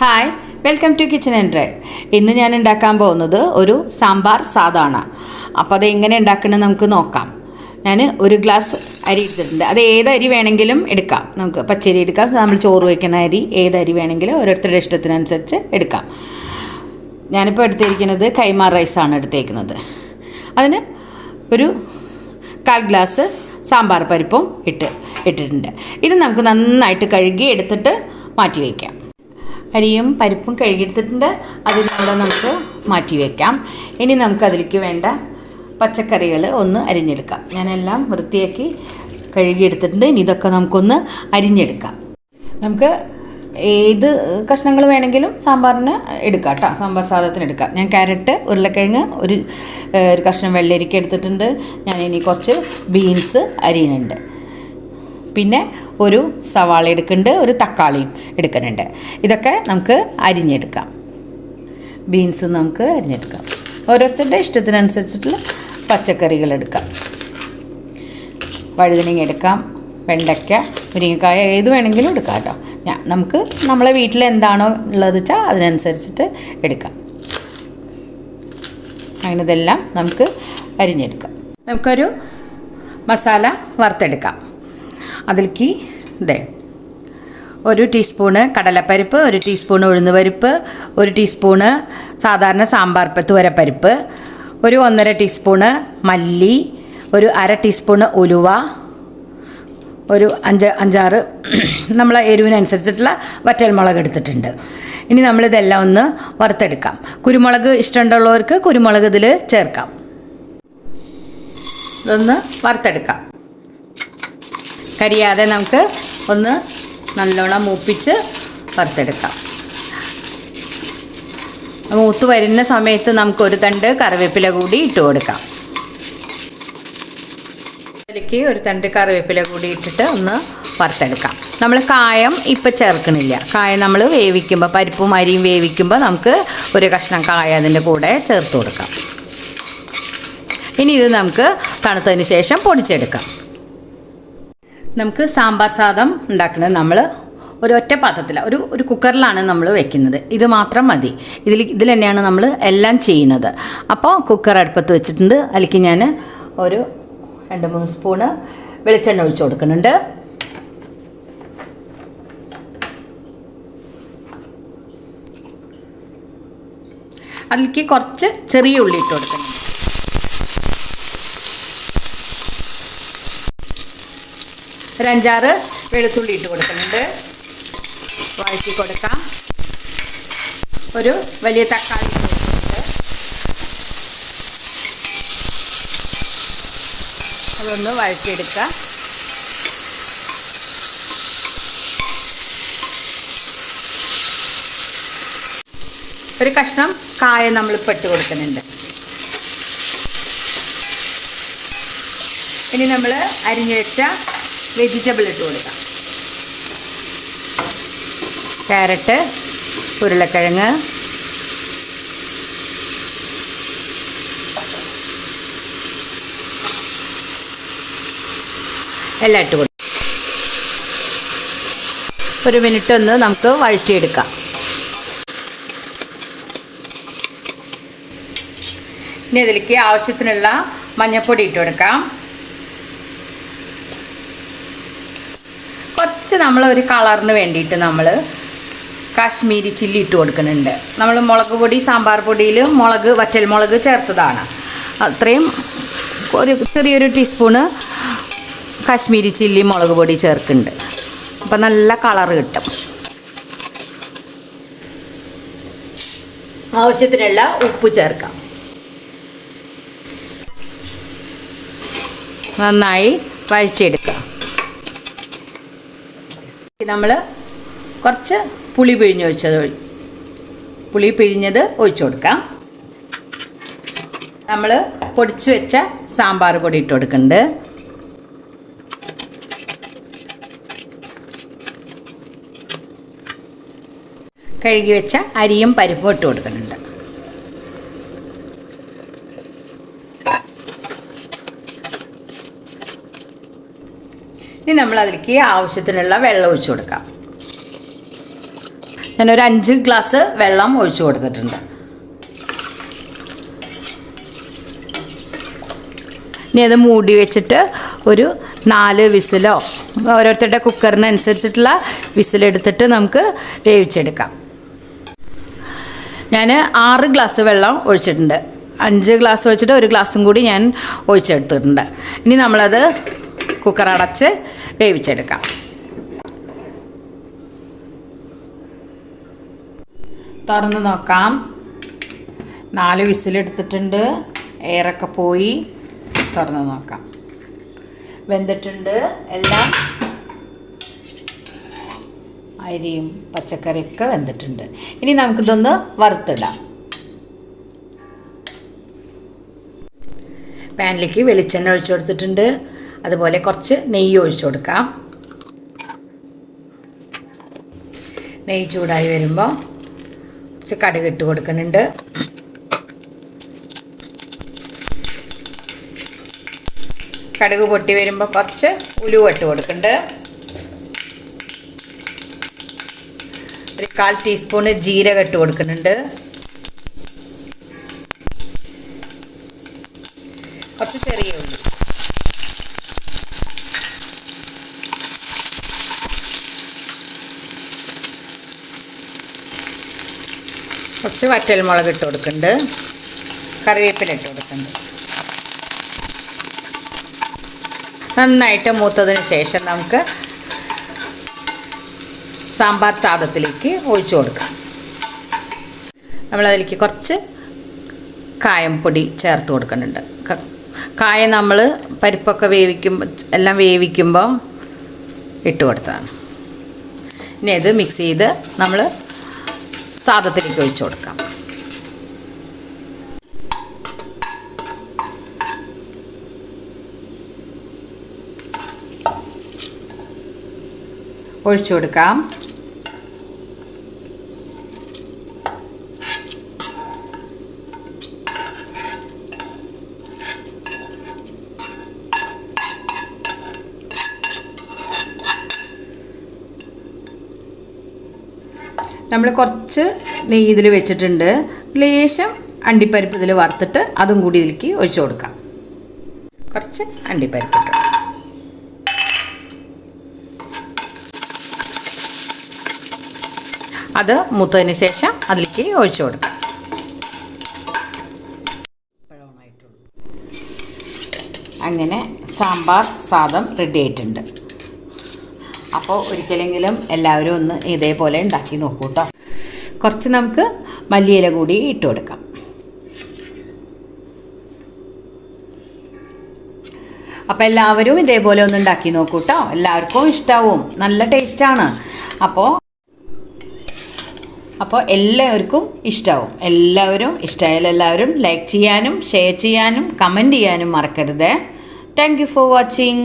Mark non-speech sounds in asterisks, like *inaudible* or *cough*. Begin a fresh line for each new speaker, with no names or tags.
hi welcome to kitchen and drive ഇന്ന് ഞാൻ ഉണ്ടാക്കാൻ പോകുന്നത് ഒരു സാമ്പാർ സാധാണ് അപ്പോൾ അത് എങ്ങനെ ഉണ്ടാക്കണമെന്ന് നമുക്ക് നോക്കാം ഞാൻ ഒരു ഗ്ലാസ് അരി എടുത്തിട്ടുണ്ട് അത് ഏത് അരി വേണമെങ്കിലും എടുക്കാം നമുക്ക് പച്ചരി എടുക്കാം നമ്മൾ ചോറ് വയ്ക്കുന്ന അരി ഏത് അരി വേണമെങ്കിലും ഓരോരുത്തരുടെ ഇഷ്ടത്തിനനുസരിച്ച് എടുക്കാം ഞാനിപ്പോൾ എടുത്തിരിക്കുന്നത് കൈമാർ റൈസാണ് എടുത്തേക്കുന്നത് അതിന് ഒരു കാൽ ഗ്ലാസ് സാമ്പാർ പരിപ്പും ഇട്ട് ഇട്ടിട്ടുണ്ട് ഇത് നമുക്ക് നന്നായിട്ട് കഴുകി എടുത്തിട്ട് മാറ്റി വയ്ക്കാം അരിയും പരിപ്പും കഴുകിയെടുത്തിട്ടുണ്ട് അതിനോട് നമുക്ക് മാറ്റി വയ്ക്കാം ഇനി നമുക്ക് അതിലേക്ക് വേണ്ട പച്ചക്കറികൾ ഒന്ന് അരിഞ്ഞെടുക്കാം ഞാനെല്ലാം വൃത്തിയാക്കി കഴുകിയെടുത്തിട്ടുണ്ട് ഇനി ഇതൊക്കെ നമുക്കൊന്ന് അരിഞ്ഞെടുക്കാം നമുക്ക് ഏത് കഷ്ണങ്ങൾ വേണമെങ്കിലും സാമ്പാറിന് എടുക്കാം കേട്ടോ സാമ്പാർ സാധനത്തിന് എടുക്കാം ഞാൻ ക്യാരറ്റ് ഉരുളക്കിഴങ്ങ് ഒരു ഒരു കഷ്ണം വെള്ളരിക്ക എടുത്തിട്ടുണ്ട് ഞാൻ ഇനി കുറച്ച് ബീൻസ് അരിയുന്നുണ്ട് പിന്നെ ഒരു സവാള എടുക്കുന്നുണ്ട് ഒരു തക്കാളിയും എടുക്കുന്നുണ്ട് ഇതൊക്കെ നമുക്ക് അരിഞ്ഞെടുക്കാം ബീൻസ് നമുക്ക് അരിഞ്ഞെടുക്കാം ഓരോരുത്തരുടെ ഇഷ്ടത്തിനനുസരിച്ചിട്ടുള്ള പച്ചക്കറികൾ എടുക്കാം വഴുതനങ്ങ എടുക്കാം വെണ്ടയ്ക്ക മുരിങ്ങക്കായ ഏത് വേണമെങ്കിലും എടുക്കാം കേട്ടോ ഞാൻ നമുക്ക് നമ്മളെ വീട്ടിൽ എന്താണോ ഉള്ളത് വെച്ചാൽ അതിനനുസരിച്ചിട്ട് എടുക്കാം അങ്ങനെ ഇതെല്ലാം നമുക്ക് അരിഞ്ഞെടുക്കാം നമുക്കൊരു മസാല വറുത്തെടുക്കാം അതിലേക്ക് ഇതേ ഒരു ടീസ്പൂണ് കടലപ്പരിപ്പ് ഒരു ടീസ്പൂണ് ഉഴുന്ന് പരിപ്പ് ഒരു ടീസ്പൂണ് സാധാരണ സാമ്പാർ പരിപ്പ് ഒരു ഒന്നര ടീസ്പൂണ് മല്ലി ഒരു അര ടീസ്പൂണ് ഉലുവ ഒരു അഞ്ച് അഞ്ചാറ് *clears throat* നമ്മൾ എരിവിനനുസരിച്ചിട്ടുള്ള വറ്റൽമുളക് എടുത്തിട്ടുണ്ട് ഇനി നമ്മളിതെല്ലാം ഒന്ന് വറുത്തെടുക്കാം കുരുമുളക് ഇഷ്ടമുള്ളവർക്ക് കുരുമുളക് ഇതിൽ ചേർക്കാം ഇതൊന്ന് വറുത്തെടുക്കാം കരിയാതെ നമുക്ക് ഒന്ന് നല്ലോണം മൂപ്പിച്ച് വറുത്തെടുക്കാം മൂത്ത് വരുന്ന സമയത്ത് നമുക്ക് ഒരു തണ്ട് കറിവേപ്പില കൂടി ഇട്ട് കൊടുക്കാം അതിലേക്ക് ഒരു തണ്ട് കറിവേപ്പില കൂടി ഇട്ടിട്ട് ഒന്ന് വറുത്തെടുക്കാം നമ്മൾ കായം ഇപ്പം ചേർക്കണില്ല കായം നമ്മൾ വേവിക്കുമ്പോൾ പരിപ്പും അരിയും വേവിക്കുമ്പോൾ നമുക്ക് ഒരു കഷ്ണം കായ അതിൻ്റെ കൂടെ ചേർത്ത് കൊടുക്കാം ഇനി ഇത് നമുക്ക് തണുത്തതിന് ശേഷം പൊടിച്ചെടുക്കാം നമുക്ക് സാമ്പാർ സാദം ഉണ്ടാക്കുന്നത് നമ്മൾ ഒരൊറ്റ പാത്രത്തിൽ ഒരു ഒരു കുക്കറിലാണ് നമ്മൾ വെക്കുന്നത് ഇത് മാത്രം മതി ഇതിൽ ഇതിൽ തന്നെയാണ് നമ്മൾ എല്ലാം ചെയ്യുന്നത് അപ്പോൾ കുക്കർ അടുപ്പത്ത് വെച്ചിട്ടുണ്ട് അതിലേക്ക് ഞാൻ ഒരു രണ്ട് മൂന്ന് സ്പൂണ് വെളിച്ചെണ്ണ ഒഴിച്ചു കൊടുക്കുന്നുണ്ട് അതിലേക്ക് കുറച്ച് ചെറിയ ഉള്ളി ഇട്ട് കൊടുക്കുന്നുണ്ട് ഒരഞ്ചാറ് വെളുത്തുള്ളി ഇട്ട് കൊടുക്കുന്നുണ്ട് വഴറ്റി കൊടുക്കാം ഒരു വലിയ തക്കാളി ഇട്ട് അതൊന്ന് വഴറ്റിയെടുക്കാം ഒരു കഷ്ണം കായ നമ്മൾ പെട്ട് കൊടുക്കുന്നുണ്ട് ഇനി നമ്മൾ അരിഞ്ഞു വെച്ച വെജിറ്റബിൾ ഇട്ട് കൊടുക്കാം ക്യാരറ്റ് ഉരുളക്കിഴങ്ങ് എല്ലാം ഇട്ട് കൊടുക്കും ഒരു മിനിറ്റ് ഒന്ന് നമുക്ക് വഴറ്റിയെടുക്കാം ഇനി അതിലേക്ക് ആവശ്യത്തിനുള്ള മഞ്ഞൾപ്പൊടി ഇട്ട് കൊടുക്കാം നമ്മൾ ഒരു കളറിന് വേണ്ടിയിട്ട് നമ്മൾ കാശ്മീരി ചില്ലി ഇട്ട് കൊടുക്കുന്നുണ്ട് നമ്മൾ മുളക് പൊടി സാമ്പാർ പൊടിയിൽ മുളക് വറ്റൽ മുളക് ചേർത്തതാണ് അത്രയും ഒരു ചെറിയൊരു ടീസ്പൂണ് കാശ്മീരി ചില്ലി മുളക് പൊടി ചേർക്കുന്നുണ്ട് അപ്പം നല്ല കളർ കിട്ടും ആവശ്യത്തിനുള്ള ഉപ്പ് ചേർക്കാം നന്നായി വഴറ്റിയെടുക്കാം പിന്നെ നമ്മൾ കുറച്ച് പുളി ഒഴിച്ചത് പുളി പിഴിഞ്ഞത് ഒഴിച്ചു കൊടുക്കാം നമ്മൾ പൊടിച്ചു വെച്ച സാമ്പാർ പൊടി ഇട്ട് കൊടുക്കുന്നുണ്ട് കഴുകി വെച്ച അരിയും പരിപ്പും ഇട്ട് കൊടുക്കുന്നുണ്ട് ഇനി നമ്മൾ അതിലേക്ക് ആവശ്യത്തിനുള്ള വെള്ളം ഒഴിച്ചു കൊടുക്കാം ഞാൻ ഒരു അഞ്ച് ഗ്ലാസ് വെള്ളം ഒഴിച്ചു കൊടുത്തിട്ടുണ്ട് ഇനി അത് മൂടി വെച്ചിട്ട് ഒരു നാല് വിസിലോ ഓരോരുത്തരുടെ കുക്കറിനനുസരിച്ചിട്ടുള്ള വിസിലെടുത്തിട്ട് നമുക്ക് വേവിച്ചെടുക്കാം ഞാൻ ആറ് ഗ്ലാസ് വെള്ളം ഒഴിച്ചിട്ടുണ്ട് അഞ്ച് ഗ്ലാസ് ഒഴിച്ചിട്ട് ഒരു ഗ്ലാസും കൂടി ഞാൻ ഒഴിച്ചെടുത്തിട്ടുണ്ട് ഇനി നമ്മളത് കുക്കർ അടച്ച് വേവിച്ചെടുക്കാം തുറന്ന് നോക്കാം നാല് വിസിലെടുത്തിട്ടുണ്ട് എയറൊക്കെ പോയി തുറന്ന് നോക്കാം വെന്തിട്ടുണ്ട് എല്ലാം അരിയും പച്ചക്കറിയൊക്കെ വെന്തിട്ടുണ്ട് ഇനി നമുക്കിതൊന്ന് വറുത്തിടാം പാനിലേക്ക് വെളിച്ചെണ്ണ ഒഴിച്ചു കൊടുത്തിട്ടുണ്ട് അതുപോലെ കുറച്ച് നെയ്യ് ഒഴിച്ചു കൊടുക്കാം നെയ്യ് ചൂടായി വരുമ്പോൾ കുറച്ച് കടുക് ഇട്ട് കൊടുക്കുന്നുണ്ട് കടുക് പൊട്ടി വരുമ്പോൾ കുറച്ച് ഉലുവ ഇട്ട് കൊടുക്കുന്നുണ്ട് ഒരു കാൽ ടീസ്പൂണ് ജീരകം ഇട്ട് കൊടുക്കുന്നുണ്ട് കുറച്ച് വറ്റൽ മുളക് ഇട്ട് കൊടുക്കുന്നുണ്ട് കറിവേപ്പില ഇട്ട് കൊടുക്കുന്നുണ്ട് നന്നായിട്ട് മൂത്തതിന് ശേഷം നമുക്ക് സാമ്പാർ സാധത്തിലേക്ക് ഒഴിച്ചു കൊടുക്കാം നമ്മളതിലേക്ക് കുറച്ച് കായം പൊടി ചേർത്ത് കൊടുക്കുന്നുണ്ട് കായ നമ്മൾ പരിപ്പൊക്കെ വേവിക്കുമ്പോൾ എല്ലാം വേവിക്കുമ്പോൾ ഇട്ട് കൊടുത്തതാണ് ഇനി ഇത് മിക്സ് ചെയ്ത് നമ്മൾ സാധത്തിലേക്ക് ഒഴിച്ചു കൊടുക്കാം ഒഴിച്ചു കൊടുക്കാം നമ്മൾ കുറച്ച് നെയ്യ് ഇതിൽ വെച്ചിട്ടുണ്ട് ലേശം അണ്ടിപ്പരിപ്പ് ഇതിൽ വറുത്തിട്ട് അതും കൂടി ഇതിലേക്ക് ഒഴിച്ചു കൊടുക്കാം കുറച്ച് അണ്ടിപ്പരിപ്പ് അത് മുത്തതിന് ശേഷം അതിലേക്ക് ഒഴിച്ചു കൊടുക്കാം അങ്ങനെ സാമ്പാർ സാദം റെഡി ആയിട്ടുണ്ട് അപ്പോൾ ഒരിക്കലെങ്കിലും എല്ലാവരും ഒന്ന് ഇതേപോലെ ഉണ്ടാക്കി നോക്കൂ കേട്ടോ കുറച്ച് നമുക്ക് മല്ലിയില കൂടി ഇട്ട് കൊടുക്കാം അപ്പോൾ എല്ലാവരും ഇതേപോലെ ഒന്ന് ഉണ്ടാക്കി നോക്കൂ കേട്ടോ എല്ലാവർക്കും ഇഷ്ടാവും നല്ല ടേസ്റ്റാണ് അപ്പോൾ അപ്പോൾ എല്ലാവർക്കും ഇഷ്ടാവും എല്ലാവരും ഇഷ്ടമായാലും എല്ലാവരും ലൈക്ക് ചെയ്യാനും ഷെയർ ചെയ്യാനും കമൻറ്റ് ചെയ്യാനും മറക്കരുത് താങ്ക് യു ഫോർ വാച്ചിങ്